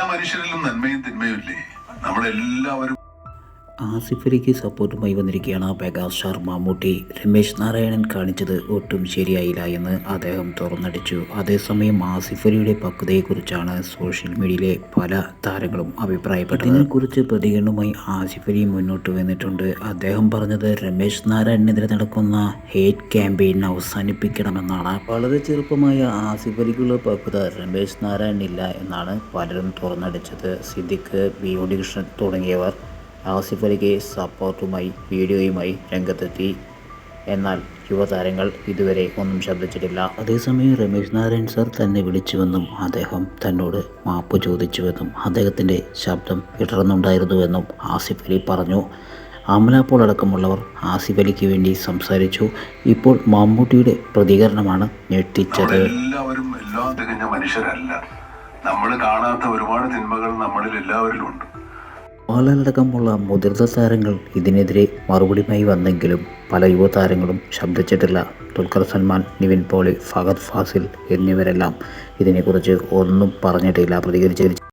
എല്ലാ മനുഷ്യരിലും നന്മയും തിന്മയും ഇല്ലേ? നമ്മളെല്ലാവരും ആസിഫ് അലിക്ക് സപ്പോർട്ടുമായി വന്നിരിക്കുകയാണ് മെഗാസ്റ്റാർ മമ്മൂട്ടി രമേശ് നാരായണൻ കാണിച്ചത് ഒട്ടും ശരിയായില്ല എന്ന് അദ്ദേഹം തുറന്നടിച്ചു. അതേസമയം ആസിഫ് അലിയുടെ പക്വതയെക്കുറിച്ചാണ് സോഷ്യൽ മീഡിയയിലെ പല താരങ്ങളും അഭിപ്രായപ്പെട്ടത്. ഇതിനെക്കുറിച്ച് പ്രതികരണവുമായി ആസിഫ് അലി മുന്നോട്ട് വന്നിട്ടുണ്ട്. അദ്ദേഹം പറഞ്ഞത് രമേശ് നാരായണനെതിരെ നടക്കുന്ന ഹേറ്റ് ക്യാമ്പയിൻ അവസാനിപ്പിക്കണമെന്നാണ്. വളരെ ചെറുപ്പമായ ആസിഫ് അലിക്കുള്ള പക്വത രമേശ് നാരായണനില്ല എന്നാണ് പലരും തുറന്നടിച്ചത്. സിദ്ദിഖ് ബി ഉണ്ണികൃഷ്ണൻ തുടങ്ങിയവർ ആസിഫ് അലിക്ക് സപ്പോർട്ടുമായി വീഡിയോയുമായി രംഗത്തെത്തി. എന്നാൽ യുവതാരങ്ങൾ ഇതുവരെ ഒന്നും ശബ്ദിച്ചിട്ടില്ല. അതേസമയം രമേശ് നാരായൺ സർ തന്നെ വിളിച്ചുവെന്നും അദ്ദേഹം തന്നോട് മാപ്പ് ചോദിച്ചുവെന്നും അദ്ദേഹത്തിന്റെ ശബ്ദം ഇടർന്നുണ്ടായിരുന്നുവെന്നും ആസിഫ് അലി പറഞ്ഞു. അമല പോൾ അടക്കമുള്ളവർ ആസിഫ് അലിക്ക് വേണ്ടി സംസാരിച്ചു. ഇപ്പോൾ മമ്മൂട്ടിയുടെ പ്രതികരണമാണ് ഞെട്ടിച്ചത്. എല്ലാവരും എല്ലാം തികഞ്ഞ മനുഷ്യരല്ല. നമ്മൾ കാണാത്ത ഒരുപാട് തിന്മകൾ നമ്മളിൽ എല്ലാവരിലും ഉണ്ട് മോഹൻലാലടക്കമുള്ള മുതിർന്ന താരങ്ങൾ ഇതിനെതിരെ മറുപടിയുമായി വന്നെങ്കിലും പല യുവതാരങ്ങളും ശബ്ദിച്ചിട്ടില്ല. ദുൽഖർ സൽമാൻ നിവിൻ പോളി ഫഹദ് ഫാസിൽ എന്നിവരെല്ലാം ഇതിനെക്കുറിച്ച് ഒന്നും പറഞ്ഞിട്ടില്ല പ്രതികരിച്ചില്ല.